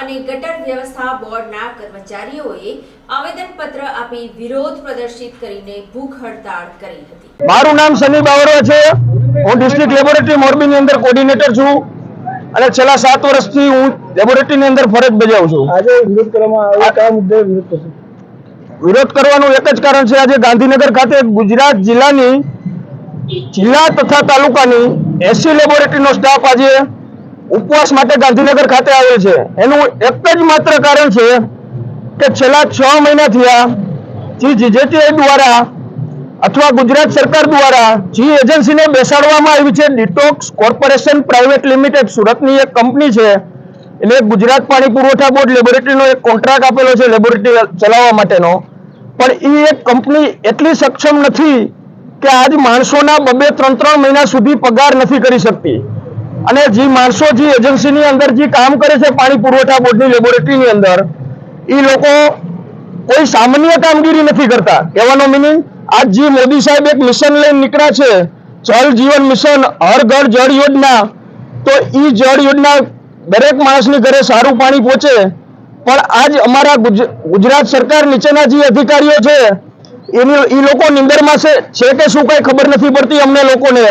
અને ગટર વ્યવસ્થા બોર્ડના કર્મચારીઓએ આવેદનપત્ર આપી વિરોધ પ્રદર્શિત કરીને ભૂખ હડતાળ કરી હતી. મારું નામ સની બાવરા છે. હું ડિસ્ટ્રિક્ટ લેબોરેટરી મોરબીની અંદર કોર્ડિનેટર છું. અને છેલ્લા સાત વર્ષથી હું લેબોરેટરીની અંદર ફરજ બજાવું છું. આજે વિરોધ કરવામાં આવે કયા મુદ્દે વિરોધ કરશો? વિરોધ કરવાનું એક જ કારણ છે આજે ગાંધીનગર ખાતે ગુજરાત જિલ્લાની જિલ્લા તથા તાલુકાની એસી લેબોરેટરીનો સ્ટાફ આજે ઉપવાસ માટે ગાંધીનગર ખાતે આવેલ છે. એનું એક જ માત્ર કારણ છે કે છેલ્લા છ મહિના થયા જે જીજેટીઆઈ દ્વારા અથવા ગુજરાત સરકાર દ્વારા જે એજન્સીને બેસાડવામાં આવી છે, ડિટોક્સ કોર્પોરેશન પ્રાઇવેટ લિમિટેડ સુરતની એક કંપની છે. એટલે ગુજરાત પાણી પુરવઠા બોર્ડ લેબોરેટરીનો એક કોન્ટ્રાક્ટ આપેલો છે, લેબોરેટરી ચલાવવા માટેનો. પણ એ એક કંપની એટલી સક્ષમ નથી કે આજ માણસોના બબે ત્રણ ત્રણ મહિના સુધી પગાર નથી કરી શકતી. અને જે માણસો જે એજન્સીની અંદર જે કામ કરે છે પાણી પુરવઠા બોર્ડની લેબોરેટરીની અંદર એ લોકો કોઈ સામાન્ય કામગીરી નથી કરતા. કહેવાનો મિનિંગ આજ જે મોદી સાહેબ એક મિશન લઈને નીકળ્યા છે જલ જીવન મિશન હર ઘર જળ યોજના, તો એ જળ યોજના દરેક માણસની ઘરે સારું પાણી પહોંચે. પણ આજ અમારા ગુજરાત સરકાર નીચેના જે અધિકારીઓ છે, એની એ લોકો નિંદરમાં છે કે શું કઈ ખબર નથી પડતી અમને લોકોને?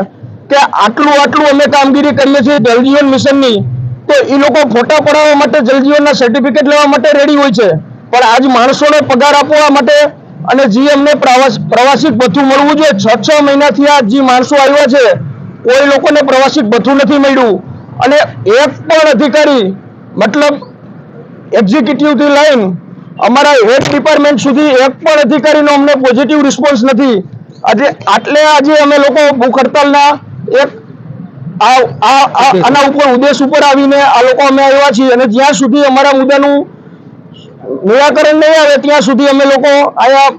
કે આટલું આટલું અમે કામગીરી કરીએ છીએ જલજીવન મિશનની, તો એ લોકો ફોટા પડાવવા માટે જલજીવનના સર્ટિફિકેટ લેવા માટે રેડી હોય છે. પણ આજ માણસોને પગાર આપવા માટે અને જે અમને પ્રવાસ પ્રવાસિક ભથ્થું મળવું જોઈએ, છ છ મહિનાથી આ જે માણસો આવ્યા છે, કોઈ લોકોને પ્રવાસિક ભથ્થું નથી મળ્યું. અને એક પણ અધિકારી, મતલબ એક્ઝિક્યુટિવથી લઈને અમારા હેડ ડિપાર્ટમેન્ટ સુધી એક પણ અધિકારીનો અમને પોઝિટિવ રિસ્પોન્સ નથી. આજે આટલે આજે અમે લોકો ભૂખ હડતાલના એક આ આ આ- આના ઉપર ઉદ્દેશ ઉપર આવીને આ લોકો અમે આવ્યા છીએ અને જ્યાં સુધી અમારા મુદ્દાનું નિરાકરણ નહીં આવે ત્યાં સુધી અમે લોકો આયા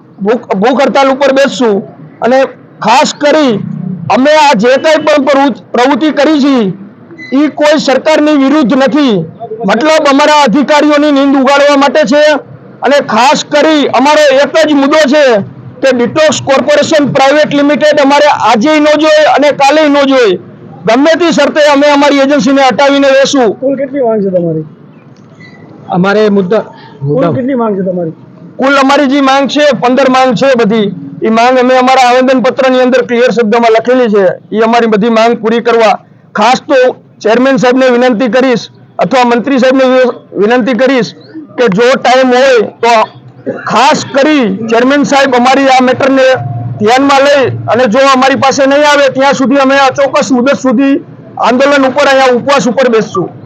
ભૂખ હડતાલ ઉપર બેસશું. અને ખાસ કરી અમે આ જે કંઈ પણ પ્રવૃ- પ્રવૃત્તિ કરી છે એ કોઈ સરકારની વિરુદ્ધ નથી. મતલબ અમારા અધિકારીઓની નીંદ ઉગાડવા માટે છે. અને ખાસ કરી અમારો એક જ મુદ્દો છે કે ડિટોક્સ કોર્પોરેશન પ્રાઇવેટ લિમિટેડ અમારે આજે ન જોઈએ અને કાલે ન જોઈએ. ગમે તે શરતે અમે અમારી એજન્સીને હટાવીને રહેશું. કુલ કેટલી માંગ છે તમારી? અમારે મુદ્દા કુલ કેટલી માંગ છે તમારી? કુલ અમારી જે માંગ છે પંદર માંગ છે બધી. એ માંગ અમે અમારા આવેદન પત્રની અંદર ક્લિયર શબ્દમાં લખેલી છે. એ અમારી બધી માંગ પૂરી કરવા. ખાસ તો ચેરમેન સાહેબને વિનંતી કરીશ અથવા મંત્રી સાહેબને વિનંતી કરીશ કે જો ટાઈમ હોય તો ખાસ કરી ચેરમેન સાહેબ અમારી આ મેટરને ધ્યાનમાં લઈ અને જો અમારી પાસે નહીં આવે, ત્યાં સુધી અમે આ ચોક્કસ મુદત સુધી આંદોલન ઉપર અહીંયા ઉપવાસ ઉપર બેસશું.